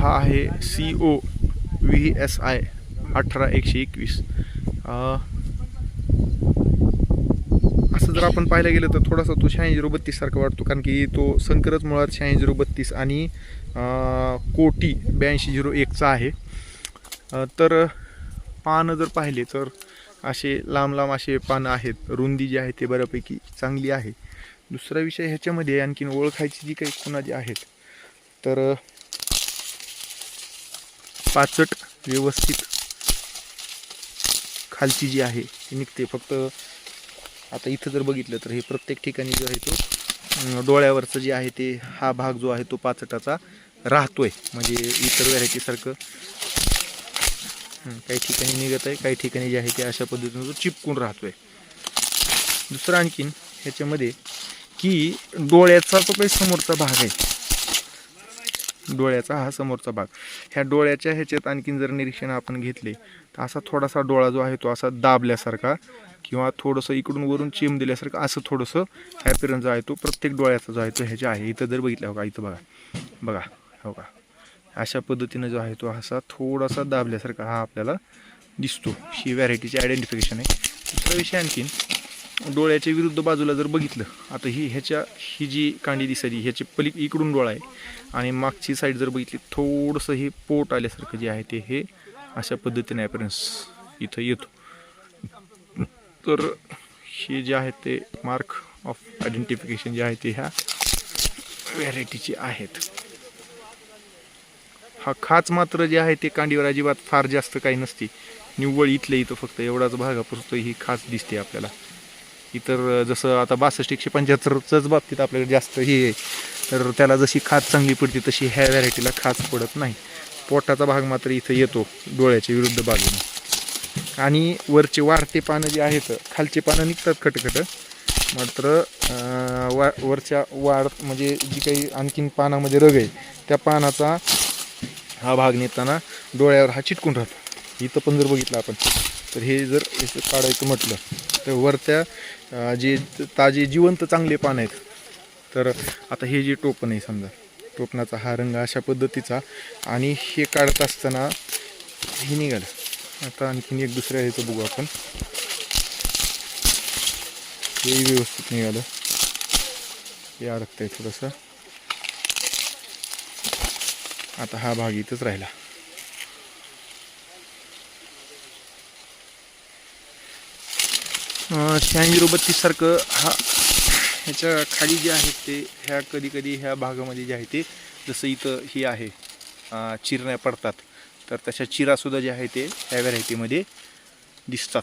हा आहे C O V S I अठरा एकशे एकवीस. असं जर आपण पाहायला गेलं तर थोडासा तो शहाऐंशी झिरो बत्तीस सारखा वाटतो कारण की तो संकरच मुळात शहाऐंशी झिरो बत्तीस आणि कोटी ब्याऐंशी झिरो एकचा आहे. तर पानं जर पाहिले तर असे लांब लांब असे पानं आहेत रुंदी जी आहे ते बऱ्यापैकी चांगली आहे. दुसरा विषय ह्याच्यामध्ये आणखीन ओळखायची जी काही खुणा जी आहेत तर पाचट व्यवस्थित खालची जी आहे ती निघते. फक्त आता इथं जर बघितलं तर हे प्रत्येक ठिकाणी जो आहे तो डोळ्यावरचं जे आहे ते हा भाग जो आहे तो पाचटाचा राहतोय. म्हणजे इतर व्हरायटीसारखं काही ठिकाणी निघत आहे काही ठिकाणी जे आहे ते अशा पद्धतीनं तो चिपकून राहतोय. दुसरं आणखीन ह्याच्यामध्ये की डोळ्याचा जो काही समोरचा भाग आहे डोळ्याचा हा समोरचा भाग. ह्या डोळ्याच्या ह्याच्यात आणखीन जर निरीक्षण आपण घेतले तर असा थोडासा डोळा जो आहे तो असा दाबल्यासारखा किंवा थोडंसं इकडून वरून चिम दिल्यासारखं असं थोडंसं ॲपिरन्स जो आहे तो प्रत्येक डोळ्याचा जो आहे तो ह्याच्या आहे. इथं जर बघितलं हो का? इथं बघा. बघा हो का? अशा पद्धतीनं जो आहे तो असा थोडासा दाबल्यासारखा हा आपल्याला दिसतो. ही व्हॅरायटीची आयडेंटिफिकेशन आहे. दुसरा विषय आणखीन डोळ्याच्या विरुद्ध बाजूला जर बघितलं आता ही ह्याच्या ही जी कांडी दिसायची ह्याची पली इकडून डोळा आहे. आणि मागची साईड जर बघितली थोडंसं हे पोट आल्यासारखं जे आहे ते हे अशा पद्धतीने ॲपरन्स इथं येतो. तर हे जे आहे ते मार्क ऑफ आयडेंटिफिकेशन जे आहे ते ह्या व्हॅरायटीचे आहेत. हा खाच मात्र जे आहे ते कांडीवर अजिबात फार जास्त काही नसते. निव्वळ इथले इथं फक्त एवढाच भागापुरतो ही खाच दिसते आपल्याला. इतर जसं आता बासष्ट एकशे पंच्याहत्तरच्याच बाबतीत आपल्याकडे जास्त हे आहे. तर त्याला जशी खाच चांगली पडते तशी ह्या व्हरायटीला खाच पडत नाही. पोटाचा भाग मात्र इथं येतो डोळ्याच्या विरुद्ध बाजूने. आणि वरचे वाढते पानं जे आहेत खालचे पानं निघतात खटखट. मात्र वा वरच्या वाढ म्हणजे जी काही आणखीन पानामध्ये रग आहे त्या पानाचा हा भाग नेताना डोळ्यावर हा चिटकून राहतो. इथं पण जर बघितलं आपण. तर हे जर याचं काढायचं म्हटलं तर वरत्या जे ताजे जिवंत चांगले पान आहेत तर आता हे जे टोपण आहे समजा टोपणाचा हा रंग अशा पद्धतीचा आणि हे काढत असताना हे निघालं. आता आणखीन एक दुसऱ्या ह्याचं बघू आपण. हेही व्यवस्थित निघालं. हे अडकतंय थोडंसं. आता हा भाग इथंच राहिला. शहाऐंशी झिरो बत्तीस सारखं हा ह्याच्या खाली जे आहेत ते ह्या कधी कधी ह्या भागामध्ये जे आहे ते जसं इथं ही आहे चिरण्या पडतात. तर तशा चिरासुद्धा जे आहे ते ह्या व्हरायटीमध्ये दिसतात.